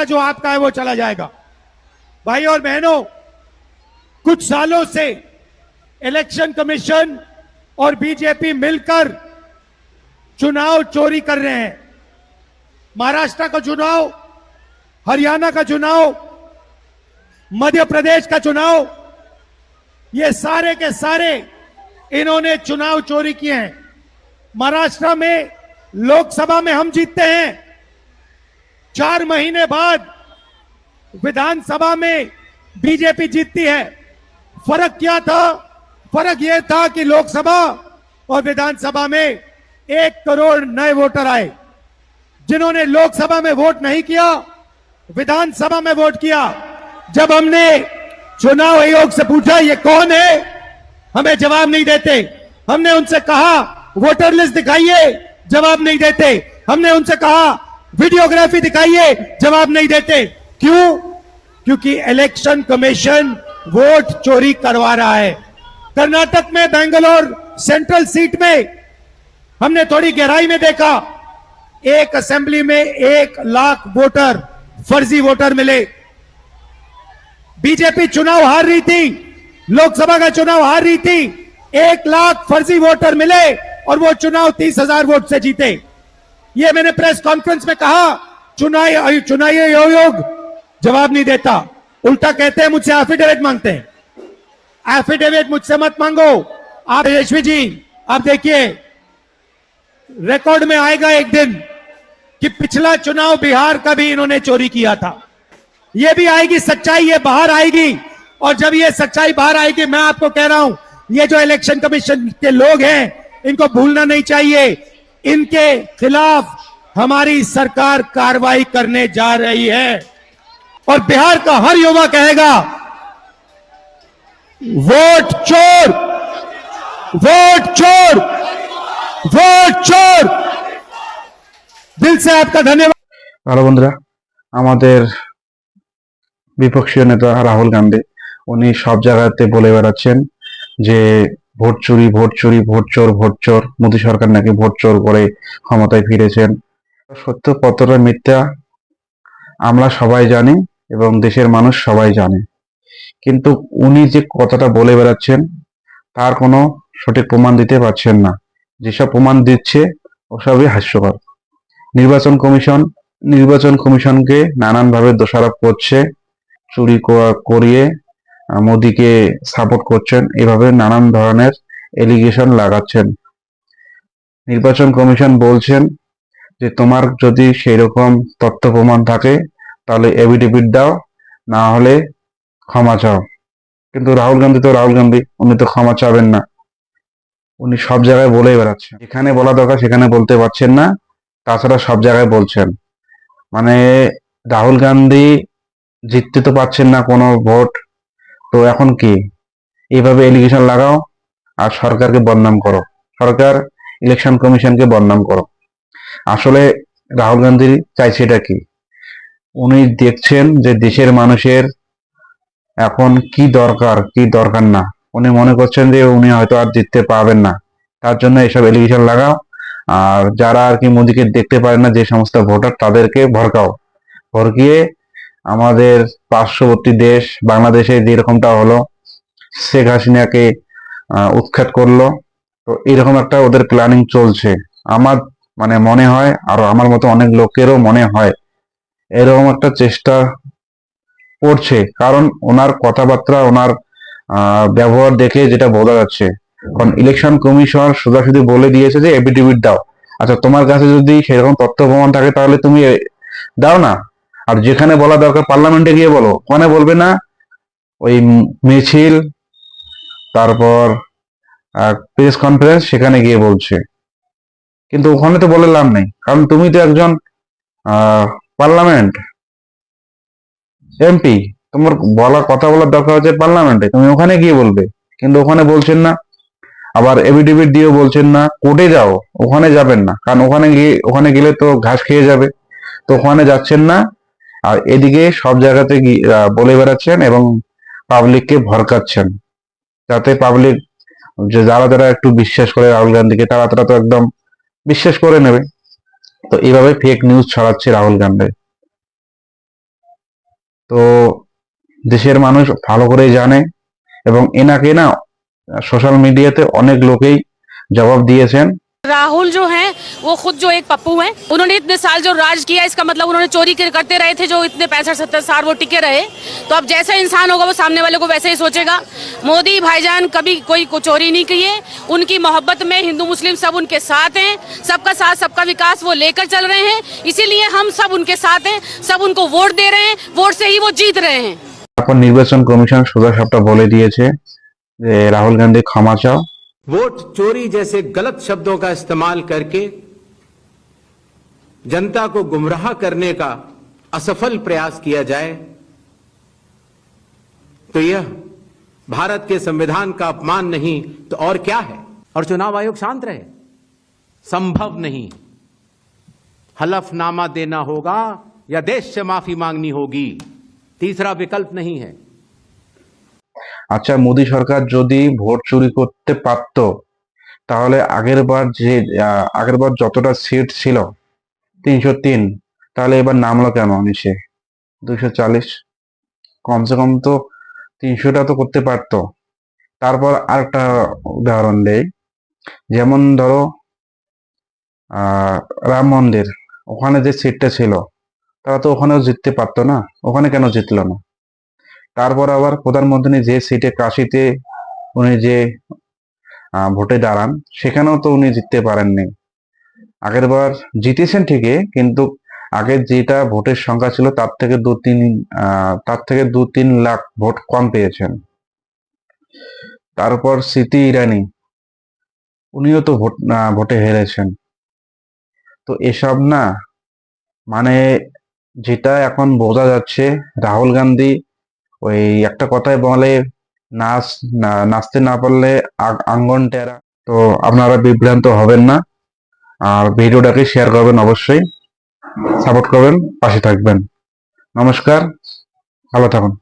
दूसरा जो आपका है वो चला जाएगा। भाई और बहनों, कुछ सालों से इलेक्शन कमीशन और बीजेपी मिलकर चुनाव चोरी कर रहे हैं। महाराष्ट्र का चुनाव, हरियाणा का चुनाव, मध्य प्रदेश का चुनाव, ये सारे के सारे इन्होंने चुनाव चोरी किए हैं। महाराष्ट्र में, लोकसभा में हम जीतते हैं। चार महीने बाद विधानसभा में बीजेपी जीतती है। फ़र्क क्या था? फ़र्क यह था कि लोकसभा और विधानसभा में एक करोड़ नए वोटर आए। जिन्होंने लोकसभा में वोट नहीं किया, विधानसभा में वोट किया। जब हमने चुनाव आयोग से पूछा, ये कौन है? हमें जवाब नहीं देते। हमने उनसे कहा, वोटर लिस्ट दिखाइए। जवाब नहीं देते। हमने उनसे कहा वीडियोग्राफी दिखाइए, जवाब नहीं देते। क्यों? क्योंकि इलेक्शन कमीशन वोट चोरी करवा रहा है। कर्नाटक में, बेंगलोर सेंट्रल सीट में। हमने थोड़ी गहराई में देखा, एक असेंबली में एक लाख वोटर फर्जी वोटर मिले। बीजेपी चुनाव हार रही थी, लोकसभा का चुनाव हार रही थी, एक लाख फर्जी वोटर मिले और वो चुनाव तीस हज़ार वोट से जीते। ये मैंने प्रेस कॉन्फ्रेंस में कहा चुनाव चुनावी आयोग जवाब नहीं देता। उल्टा कहते हैं, मुझसे एफिडेविट मांगते हैं। एफिडेविट मुझसे मत मांगो। आप, यशवी जी, आप देखिए रिकॉर्ड में आएगा एक दिन कि पिछला चुनाव बिहार का भी इन्होंने चोरी किया था। ये भी आएगी, सच्चाई ये बाहर आएगी। और जब ये सच्चाई बाहर आएगी, मैं आपको कह रहा हूँ, ये जो इलेक्शन कमीशन के लोग हैं, इनको भूलना नहीं चाहिए। इनके खिलाफ हमारी सरकार कार्रवाई करने जा रही है और बिहार का हर युवा कहेगा वोट चोर वोट चोर वोट चोर दिल से आपका धन्यवाद ভালো বন্ধুরা আমাদের বিপক্ষীয় নেতা রাহুল গান্ধী উনি সব জায়গাতে বলে বেড়াচ্ছেন যে ভোট চুরি ভোট চুরি, ভোট চোর ভোট চোর। মোদী সরকার নাকি ভোট চোর করে ক্ষমতায় ফিরেছেন। সত্য কতটা মিথ্যা। আমরা সবাই জানি এবং দেশের মানুষ সবাই জানে। কিন্তু উনি যে কথাটা বলে বেড়াচ্ছেন, তার কোনো সঠিক প্রমাণ দিতে পারছেন না। যেসব প্রমাণ দিচ্ছে ওসবই হাস্যকর। নির্বাচন কমিশন, নির্বাচন কমিশনকে নানানভাবে দোষারোপ করছে, চুরি করিয়ে মোদিকে সাপোর্ট করছেন। এভাবে নানান ধরনের এলিগেশন লাগাচ্ছেন। নির্বাচন কমিশন বলছেন যে, তোমার যদি সেই রকম তথ্য প্রমাণ থাকে, তাহলে এভিডেভিট দাও, না হলে ক্ষমা চাও। কিন্তু রাহুল গান্ধী তো, রাহুল গান্ধী, উনি তো ক্ষমা চাবেন না। উনি সব জায়গায় বলেই বেড়াচ্ছেন। যেখানে বলা দরকার, সেখানে বলতে পারছেন না। তাছাড়া সব জায়গায় বলছেন। মানে রাহুল গান্ধী জিততে তো পারছেন না কোনো ভোট। তো এখন কি? এইভাবে এলিগেশন লাগাও আর সরকারকে বদনাম করো। সরকার ইলেকশন কমিশনকে বদনাম করো। আসলে রাহুল গান্ধী চাইছে এটা কি? উনি দেখছেন যে দেশের মানুষের এখন কি দরকার কি দরকার না। উনি মনে করছেন যে উনি হয়তো আর জিততে পারবেন না। তার জন্য এসব এলিগেশন লাগাও। আর যারা আর কি মোদিকে দেখতে পারে না যে সমস্ত ভোটার, তাদেরকে ভরকাও। ভরকিয়ে আমাদের পার্শ্ববর্তী দেশ বাংলাদেশে যেরকমটা হলো, শেখ হাসিনাকে উৎখাত করল। তো এরকম একটা ওদের প্ল্যানিং চলছে। আমার মানে মনে হয়, আর আমার মতো অনেক লোকেরও মনে হয়, এরকম একটা চেষ্টা করছে। কারণ ওনার কথাবার্তা, ওনার ব্যবহার দেখে যেটা বোঝা যাচ্ছে। কারণ ইলেকশন কমিশন সোজাসুজি বলে দিয়েছে যে এফিডেভিট দাও। আচ্ছা তোমার কাছে যদি সেরকম তথ্য প্রমাণ থাকে, তাহলে তুমি দাও না। আর যেখানে বলা দরকার পার্লামেন্টে গিয়ে বলো। ওখানে বলবে না, ওই মিছিল, তারপর প্রেস কনফারেন্স সেখানে গিয়ে বলছে। কিন্তু ওখানে তো বলে লাভ নেই। কারণ তুমি তো একজন পার্লামেন্ট এমপি। তোমার বলা, কথা বলার দরকার হচ্ছে পার্লামেন্টে। তুমি ওখানে গিয়ে বলবে। কিন্তু ওখানে বলছেন না। আবার এভিডেভিট দিয়েও বলছেন না। কোর্টে যাও। ওখানে যাবেন না। কারণ ওখানে গিয়ে, ওখানে গেলে তো ঘাস খেয়ে যাবে। তো ওখানে যাচ্ছেন না। আর এদিকে সব জায়গাতে বলে বেড়াচ্ছেন এবং পাবলিককে ভরকাচ্ছেন যাতে পাবলিক যে যারা যারা একটু বিশ্বাস করে রাহুল গান্ধীকে, তারা তারা তো একদম বিশ্বাস করে নেবে। তো এইভাবে ফেক নিউজ ছড়াচ্ছে রাহুল গান্ধী। তো দেশের মানুষ ভালো করেই জানে এবং এনাকে না সোশ্যাল মিডিয়াতে অনেক লোকেই জবাব দিয়েছেন। राहुल जो हैं वो खुद जो एक पप्पू हैं उन्होंने इतने साल जो राज किया इसका मतलब उन्होंने चोरी कर- करते रहे थे जो इतने पैंसठ सत्तर साल वो टिके रहे तो अब जैसा इंसान होगा वो सामने वाले को वैसे ही सोचेगा मोदी भाईजान कभी कोई को चोरी नहीं किए उनकी मोहब्बत में हिंदू मुस्लिम सब उनके साथ हैं सबका साथ सबका विकास वो लेकर चल रहे हैं इसीलिए हम सब उनके साथ हैं सब उनको वोट दे रहे हैं वोट से ही वो जीत रहे हैं তারপর নির্বাচন কমিশন সোজা সাপটা বলে দিয়েছে যে রাহুল গান্ধী ক্ষমা চাও वोट चोरी जैसे गलत शब्दों का इस्तेमाल करके जनता को गुमराह करने का असफल प्रयास किया जाए तो यह भारत के संविधान का अपमान नहीं तो और क्या है? और चुनाव आयोग शांत रहे। संभव नहीं। हलफनामा देना होगा या देश से माफ़ी मांगनी होगी, तीसरा विकल्प नहीं है। আচ্ছা মোদী সরকার যদি ভোট চুরি করতে পারত, তাহলে আগের বার যে আগের বার যতটা সিট ছিল, তিনশো তিন, তাহলে এবার নামলো কেন নিচে? দুইশো চালিশ কমসে কম তো তিনশোটা তো করতে পারতো। তারপর আরেকটা উদাহরণ দেই, যেমন ধরো রাম মন্দির, ওখানে যে সিটটা ছিল, তারা তো ওখানেও জিততে পারতো না, ওখানে কেন জিতলো না? তারপর আবার প্রধানমন্ত্রী যে সিটে কাশিতে উনি যে ভোটে দাঁড়ান, সেখানেও তো উনি জিততে পারেননি। আগের বার জিতেছেন ঠিকই, কিন্তু আগে যেটা ভোটের সংখ্যা ছিল তার থেকে দু তিন তার থেকে দু তিন লাখ ভোট কম পেয়েছেন। তারপর স্মৃতি ইরানি, উনিও তো ভোট ভোটে হেরেছেন। তো এসব না মানে যেটা এখন বোঝা যাচ্ছে, রাহুল গান্ধী ওই একটা কথায় বলে, নাচ নাচতে না পারলে আঙ্গন টেরা। তো আপনারা বিভ্রান্ত হবেন না। আর ভিডিওটাকে শেয়ার করবেন অবশ্যই। সাপোর্ট করবেন, পাশে থাকবেন। নমস্কার, ভালো থাকুন।